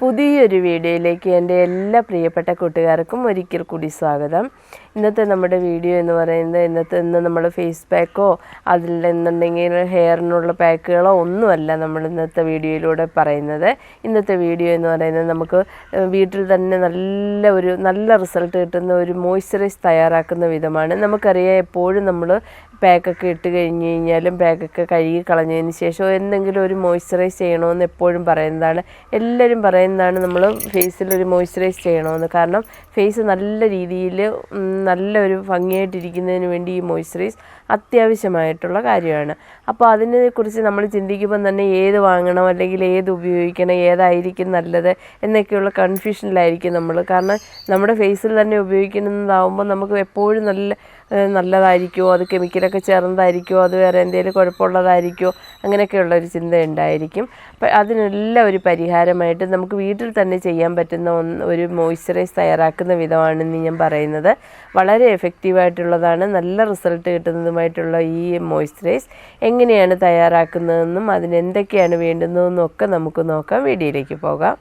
പുതിയൊരു വീഡിയോയിലേക്ക് എന്റെ എല്ലാ പ്രിയപ്പെട്ട കൂട്ടുകാർക്കും ഒരിക്കൽ കൂടി സ്വാഗതം. ഇന്നത്തെ നമ്മുടെ വീഡിയോ എന്ന് പറയുന്നത് ഇന്നത്തെ ഇന്ന് നമ്മൾ ഫേസ് പാക്കോ അതിൽ നിന്നുണ്ടെങ്കിൽ ഹെയറിനുള്ള പാക്കുകളോ ഒന്നുമല്ല നമ്മൾ ഇന്നത്തെ വീഡിയോയിലൂടെ പറയുന്നത്. ഇന്നത്തെ വീഡിയോ എന്ന് പറയുന്നത് നമുക്ക് വീട്ടിൽ തന്നെ നല്ല ഒരു നല്ല റിസൾട്ട് കിട്ടുന്ന ഒരു മോയ്സ്ചറൈസ് തയ്യാറാക്കുന്ന വിധമാണ്. നമുക്കറിയാം എപ്പോഴും നമ്മൾ പാക്കൊക്കെ ഇട്ട് കഴിഞ്ഞ് കഴിഞ്ഞാലും പാക്കൊക്കെ കഴുകി കളഞ്ഞതിന് ശേഷം എന്തെങ്കിലും ഒരു മോയ്സ്ചറൈസ് ചെയ്യണമെന്ന് എപ്പോഴും പറയുന്നതാണ്. എല്ലാവരും പറയുന്നതാണ് നമ്മൾ ഫേസിൽ ഒരു മോയ്സ്ചറൈസ് ചെയ്യണമെന്ന് കാരണം ഫേസ് നല്ല രീതിയിൽ നല്ലൊരു ഭംഗിയായിട്ടിരിക്കുന്നതിന് വേണ്ടി ഈ മോയ്സ്ചറൈസ് അത്യാവശ്യമായിട്ടുള്ള കാര്യമാണ്. അപ്പോൾ അതിനെക്കുറിച്ച് നമ്മൾ ചിന്തിക്കുമ്പോൾ തന്നെ ഏത് വാങ്ങണം അല്ലെങ്കിൽ ഏത് ഉപയോഗിക്കണം ഏതായിരിക്കും നല്ലത് എന്നൊക്കെയുള്ള കൺഫ്യൂഷനിലായിരിക്കും നമ്മൾ കാരണം നമ്മുടെ ഫേസിൽ തന്നെ ഉപയോഗിക്കുന്നതാവുമ്പോൾ നമുക്ക് എപ്പോഴും നല്ല നല്ലതായിരിക്കുമോ അത് കെമിക്കലൊക്കെ ചേർന്നതായിരിക്കുമോ അത് വേറെ എന്തെങ്കിലും കുഴപ്പമുള്ളതായിരിക്കുമോ അങ്ങനെയൊക്കെയുള്ള ഒരു ചിന്ത ഉണ്ടായിരിക്കും അപ്പം അതിനെല്ലാം ഒരു പരിഹാരമായിട്ട് നമുക്ക് വീട്ടിൽ തന്നെ ചെയ്യാൻ പറ്റുന്ന ഒന്ന് ഒരു മോയ്സ്ചറൈസ് തയ്യാറാക്കുന്ന വിധമാണെന്ന് ഞാൻ പറയുന്നത്. വളരെ എഫക്റ്റീവായിട്ടുള്ളതാണ് നല്ല റിസൾട്ട് കിട്ടുന്നതുമായിട്ടുള്ള ഈ മോയ്സ്ചറൈസ് എങ്ങനെയാണ് തയ്യാറാക്കുന്നതെന്നും അതിനെന്തൊക്കെയാണ് വേണ്ടുന്നതെന്നും ഒക്കെ നമുക്ക് നോക്കാം. വീഡിയോയിലേക്ക് പോകാം.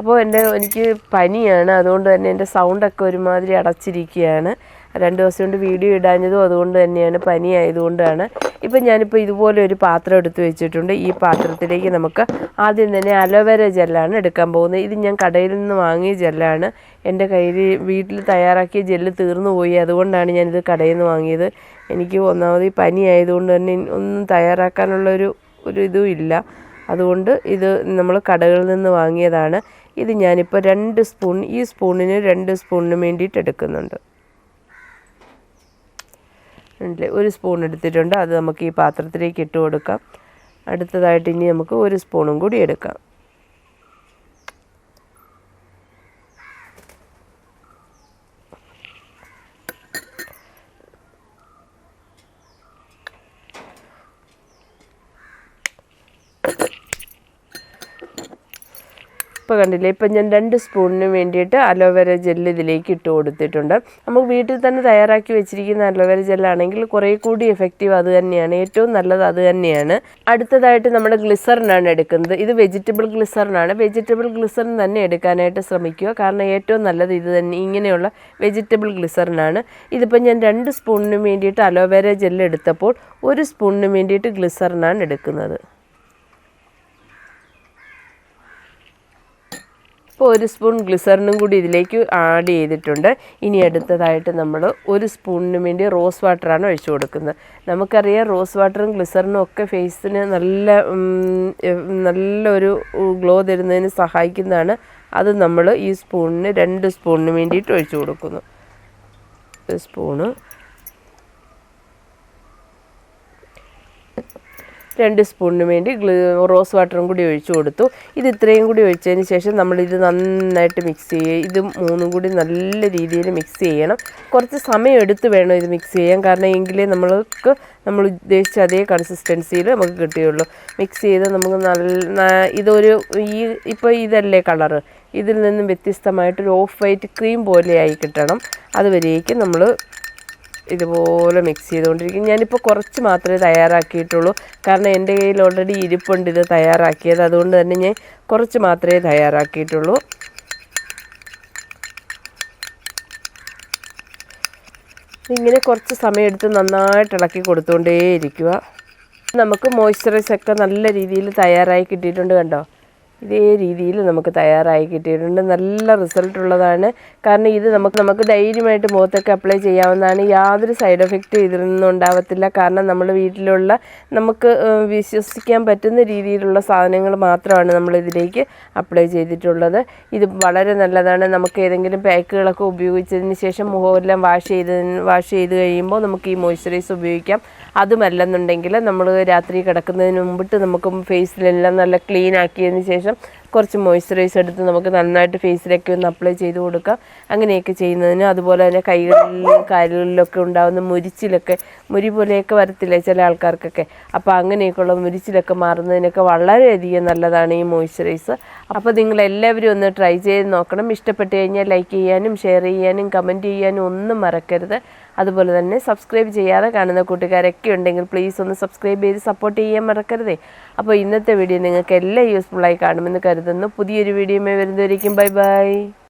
അപ്പോൾ എന്റെ എനിക്ക് പനിയാണ്. അതുകൊണ്ട് തന്നെ എന്റെ സൗണ്ടൊക്കെ ഒരുമാതിരി അടച്ചിരിക്കുകയാണ്. രണ്ട് ദിവസം കൊണ്ട് വീഡിയോ ഇടാഞ്ഞതും അതുകൊണ്ട് തന്നെയാണ് പനി ആയതുകൊണ്ടാണ് ഇപ്പം ഞാനിപ്പോൾ ഇതുപോലെ ഒരു പാത്രം എടുത്ത് വെച്ചിട്ടുണ്ട്. ഈ പാത്രത്തിലേക്ക് നമുക്ക് ആദ്യം തന്നെ അലോവേര ജെല്ലാണ് എടുക്കാൻ പോകുന്നത്. ഇത് ഞാൻ കടയിൽ നിന്ന് വാങ്ങിയ ജെല്ലാണ്. എന്റെ കയ്യിൽ വീട്ടിൽ തയ്യാറാക്കിയ ജെല്ല് തീർന്നു പോയി. അതുകൊണ്ടാണ് ഞാനിത് കടയിൽ നിന്ന് വാങ്ങിയത്. എനിക്ക് ഒന്നാമത് ഈ പനി ആയതുകൊണ്ട് തന്നെ ഒന്നും തയ്യാറാക്കാനുള്ളൊരു ഒരു ഇതും ഇല്ല. അതുകൊണ്ട് ഇത് നമ്മൾ കടകളിൽ നിന്ന് വാങ്ങിയതാണ്. ഇത് ഞാനിപ്പോൾ രണ്ട് സ്പൂൺ ഈ സ്പൂണിന് രണ്ട് സ്പൂണിന് വേണ്ടിയിട്ട് എടുക്കുന്നുണ്ട്. ഒരു സ്പൂൺ എടുത്തിട്ടുണ്ട്. അത് നമുക്ക് ഈ പാത്രത്തിലേക്ക് ഇട്ട് കൊടുക്കാം. അടുത്തതായിട്ട് ഇനി നമുക്ക് ഒരു സ്പൂണും കൂടി എടുക്കാം. ഇപ്പോൾ കണ്ടില്ലേ? ഇപ്പം ഞാൻ രണ്ട് സ്പൂണിന് വേണ്ടിയിട്ട് അലോവേര ജെല്ല് ഇതിലേക്ക് ഇട്ട് കൊടുത്തിട്ടുണ്ട്. നമുക്ക് വീട്ടിൽ തന്നെ തയ്യാറാക്കി വെച്ചിരിക്കുന്ന അലോവേര ജെല്ലാണെങ്കിൽ കുറേ കൂടി എഫക്റ്റീവ് അത് തന്നെയാണ്. ഏറ്റവും നല്ലത് അത് തന്നെയാണ്. അടുത്തതായിട്ട് നമ്മുടെ ഗ്ലിസറിനാണ് എടുക്കുന്നത്. ഇത് വെജിറ്റബിൾ ഗ്ലിസറിനാണ് വെജിറ്റബിൾ ഗ്ലിസറിൻ തന്നെ എടുക്കാനായിട്ട് ശ്രമിക്കുക. കാരണം ഏറ്റവും നല്ലത് ഇത് തന്നെ ഇങ്ങനെയുള്ള വെജിറ്റബിൾ ഗ്ലിസറിനാണ് ഇതിപ്പോൾ ഞാൻ രണ്ട് സ്പൂണിന് വേണ്ടിയിട്ട് അലോവേര ജെല്ല് എടുത്തപ്പോൾ ഒരു സ്പൂണിന് വേണ്ടിയിട്ട് ഗ്ലിസറിനാണ് എടുക്കുന്നത്. ഇപ്പോൾ ഒരു സ്പൂൺ ഗ്ലിസറിനും കൂടി ഇതിലേക്ക് ആഡ് ചെയ്തിട്ടുണ്ട്. ഇനി അടുത്തതായിട്ട് നമ്മൾ ഒരു സ്പൂണിന് വേണ്ടി റോസ് വാട്ടറാണ് ഒഴിച്ചു കൊടുക്കുന്നത്. നമുക്കറിയാം റോസ് വാട്ടറും ഗ്ലിസറിനും ഒക്കെ ഫേസിന് നല്ല നല്ലൊരു ഗ്ലോ തരുന്നതിന് സഹായിക്കുന്നതാണ്. അത് നമ്മൾ ഈ സ്പൂണിന് രണ്ട് സ്പൂണിന് വേണ്ടിയിട്ട് ഒഴിച്ചു കൊടുക്കുന്നു. സ്പൂണ് രണ്ട് സ്പൂണിന് വേണ്ടി റോസ് വാട്ടറും കൂടി ഒഴിച്ചു കൊടുത്തു. ഇത് ഇത്രയും കൂടി ഒഴിച്ചതിന് ശേഷം നമ്മളിത് നന്നായിട്ട് മിക്സ് ചെയ്യുക. ഇത് മൂന്നും കൂടി നല്ല രീതിയിൽ മിക്സ് ചെയ്യണം. കുറച്ച് സമയം എടുത്ത് വേണം ഇത് മിക്സ് ചെയ്യാൻ. കാരണം എങ്കിലേ നമ്മൾക്ക് നമ്മൾ ഉദ്ദേശിച്ച അതേ കൺസിസ്റ്റൻസിയിൽ നമുക്ക് കിട്ടുകയുള്ളൂ മിക്സ് ചെയ്ത് നമുക്ക് നല്ല ഇതൊരു ഈ ഇപ്പോൾ ഇതല്ലേ കളറ് ഇതിൽ നിന്നും വ്യത്യസ്തമായിട്ടൊരു ഓഫ് വൈറ്റ് ക്രീം പോലെയായി കിട്ടണം. അതുവരേക്കും നമ്മൾ ഇതുപോലെ മിക്സ് ചെയ്തുകൊണ്ടിരിക്കും. ഞാനിപ്പോൾ കുറച്ച് മാത്രമേ തയ്യാറാക്കിയിട്ടുള്ളൂ. കാരണം എന്റെ കയ്യിൽ ഓൾറെഡി ഇരിപ്പുണ്ട് ഇത് തയ്യാറാക്കിയത്. അതുകൊണ്ട് തന്നെ ഞാൻ കുറച്ച് മാത്രമേ തയ്യാറാക്കിയിട്ടുള്ളൂ. ഇങ്ങനെ കുറച്ച് സമയമെടുത്ത് നന്നായിട്ട് ഇളക്കി കൊടുത്തുകൊണ്ടേയിരിക്കുക. നമുക്ക് മോയ്സ്ചറൈസ് ഒക്കെ നല്ല രീതിയിൽ തയ്യാറായി കിട്ടിയിട്ടുണ്ട് കണ്ടോ? ഇതേ രീതിയിൽ നമുക്ക് തയ്യാറായി കിട്ടിയിട്ടുണ്ട്. നല്ല റിസൾട്ട് ഉള്ളതാണ്. കാരണം ഇത് നമുക്ക് നമുക്ക് ധൈര്യമായിട്ട് മുഖത്തൊക്കെ അപ്ലൈ ചെയ്യാവുന്നതാണ്. യാതൊരു സൈഡ് എഫക്റ്റ് ഇതിൽ നിന്നും ഉണ്ടാവത്തില്ല. കാരണം നമ്മൾ വീട്ടിലുള്ള നമുക്ക് വിശ്വസിക്കാൻ പറ്റുന്ന രീതിയിലുള്ള സാധനങ്ങൾ മാത്രമാണ് നമ്മൾ ഇതിലേക്ക് അപ്ലൈ ചെയ്തിട്ടുള്ളത്. ഇത് വളരെ നല്ലതാണ്. നമുക്ക് ഏതെങ്കിലും പാക്കുകളൊക്കെ ഉപയോഗിച്ചതിന് ശേഷം മുഖമെല്ലാം വാഷ് ചെയ്ത് വാഷ് ചെയ്ത് കഴിയുമ്പോൾ നമുക്ക് ഈ മോയ്സ്ചറൈസ് ഉപയോഗിക്കാം. അതുമല്ലെന്നുണ്ടെങ്കിൽ നമ്മൾ രാത്രി കിടക്കുന്നതിന് മുമ്പിട്ട് നമുക്ക് ഫേസിലെല്ലാം നല്ല ക്ലീൻ ആക്കിയതിന് ശേഷം да, കുറച്ച് മോയ്സ്ചറൈസ് എടുത്ത് നമുക്ക് നന്നായിട്ട് ഫേസിലൊക്കെ ഒന്ന് അപ്ലൈ ചെയ്ത് കൊടുക്കാം. അങ്ങനെയൊക്കെ ചെയ്യുന്നതിന് അതുപോലെ തന്നെ കൈകളിലും കാലുകളിലൊക്കെ ഉണ്ടാകുന്ന മുരിച്ചിലൊക്കെ മുരി പോലെയൊക്കെ വരത്തില്ലേ ചില ആൾക്കാർക്കൊക്കെ? അപ്പോൾ അങ്ങനെയൊക്കെയുള്ള മുരിച്ചിലൊക്കെ മാറുന്നതിനൊക്കെ വളരെയധികം നല്ലതാണ് ഈ മോയ്സ്ചറൈസ് അപ്പോൾ നിങ്ങൾ എല്ലാവരും ഒന്ന് ട്രൈ ചെയ്ത് നോക്കണം. ഇഷ്ടപ്പെട്ട് കഴിഞ്ഞാൽ ലൈക്ക് ചെയ്യാനും ഷെയർ ചെയ്യാനും കമന്റ് ചെയ്യാനും ഒന്നും മറക്കരുത്. അതുപോലെ തന്നെ സബ്സ്ക്രൈബ് ചെയ്യാതെ കാണുന്ന കൂട്ടുകാരൊക്കെ ഉണ്ടെങ്കിൽ പ്ലീസ് ഒന്ന് സബ്സ്ക്രൈബ് ചെയ്ത് സപ്പോർട്ട് ചെയ്യാൻ മറക്കരുതേ. അപ്പോൾ ഇന്നത്തെ വീഡിയോ നിങ്ങൾക്ക് എല്ലാം യൂസ്ഫുള്ളായി കാണുമെന്ന് കരുതുന്നു. പുതിയൊരു വീഡിയോയുമായി വരുന്നതായിരിക്കും ബൈ ബൈ.